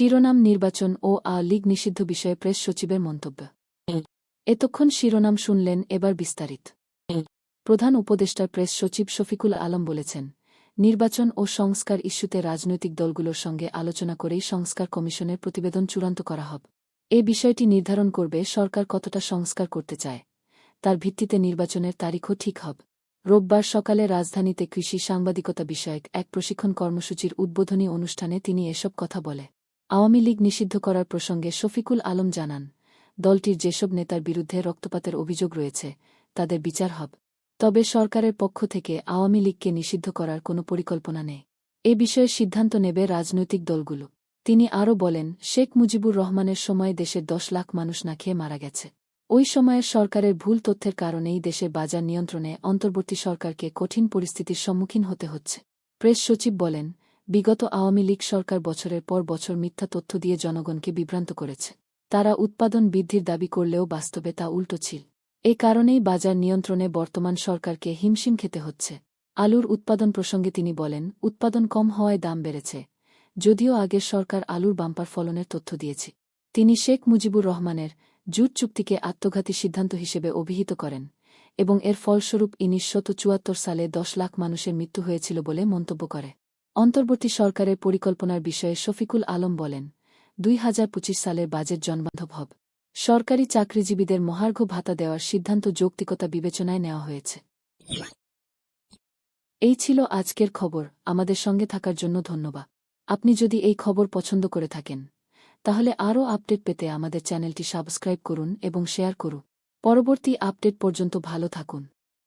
শিরোনাম নির্বাচন ও আ লীগ নিষিদ্ধ বিষয়ে প্রেস সচিবের মন্তব্য। এতক্ষণ শিরোনাম শুনলেন এবার বিস্তারিত। প্রধান উপদেষ্টার প্রেস সচিব শফিকুল আলম বলেছেন, নির্বাচন ও সংস্কার ইস্যুতে রাজনৈতিক দলগুলোর সঙ্গে আলোচনা করেই সংস্কার কমিশনের প্রতিবেদন চূড়ান্ত করা হবে। এ বিষয়টি নির্ধারণ করবে সরকার কতটা সংস্কার করতে চায়। তার ভিত্তিতে নির্বাচনের তারিখও ঠিক হবে। রোববার সকালে রাজধানীতে কৃষি সাংবাদিকতা বিষয়ক এক প্রশিক্ষণ কর্মসূচির উদ্বোধনী অনুষ্ঠানে তিনি এসব কথা বলে। আওয়ামী লীগ নিষিদ্ধ করার প্রসঙ্গে শফিকুল আলম জানান, দলটির যেসব নেতার বিরুদ্ধে রক্তপাতের অভিযোগ রয়েছে, তাদের বিচার হবে। তবে সরকারের পক্ষ থেকে আওয়ামী লীগকে নিষিদ্ধ করার কোনো পরিকল্পনা নেই। এ বিষয়ে সিদ্ধান্ত নেবে রাজনৈতিক দলগুলো। তিনি আরও বলেন, শেখ মুজিবুর রহমানের সময় দেশের দশ লাখ মানুষ না খেয়ে মারা গেছে। ওই সময়ের সরকারের ভুল তথ্যের কারণেই দেশের বাজার নিয়ন্ত্রণে অন্তর্বর্তী সরকারকে কঠিন পরিস্থিতির সম্মুখীন হতে হচ্ছে। প্রেস সচিব বলেন বিগত আওয়ামী লীগ সরকার বছরের পর বছর মিথ্যা তথ্য দিয়ে জনগণকে বিভ্রান্ত করেছে। তারা উৎপাদন বৃদ্ধির দাবি করলেও বাস্তবে তা উল্টো ছিল। এ কারণেই বাজার নিয়ন্ত্রণে বর্তমান সরকারকে হিমশিম খেতে হচ্ছে। আলুর উৎপাদন প্রসঙ্গে তিনি বলেন, উৎপাদন কম হওয়ায় দাম বেড়েছে, যদিও আগের সরকার আলুর বাম্পার ফলনের তথ্য দিয়েছে। তিনি শেখ মুজিবুর রহমানের জুট চুক্তিকে আত্মঘাতী সিদ্ধান্ত হিসেবে অভিহিত করেন এবং এর ফলস্বরূপ উনিশশত সালে দশ লাখ মানুষের মৃত্যু হয়েছিল বলে মন্তব্য করে। অন্তর্বর্তী সরকারের পরিকল্পনার বিষয়ে শফিকুল আলম বলেন, দুই হাজার পঁচিশ সালের বাজেট জনবান্ধব হব। সরকারি চাকরিজীবীদের মহার্ঘ ভাতা দেওয়ার সিদ্ধান্ত যৌক্তিকতা বিবেচনায় নেওয়া হয়েছে। এই ছিল আজকের খবর। আমাদের সঙ্গে থাকার জন্য ধন্যবাদ। আপনি যদি এই খবর পছন্দ করে থাকেন, তাহলে আরও আপডেট পেতে আমাদের চ্যানেলটি সাবস্ক্রাইব করুন এবং শেয়ার করুন। পরবর্তী আপডেট পর্যন্ত ভালো থাকুন।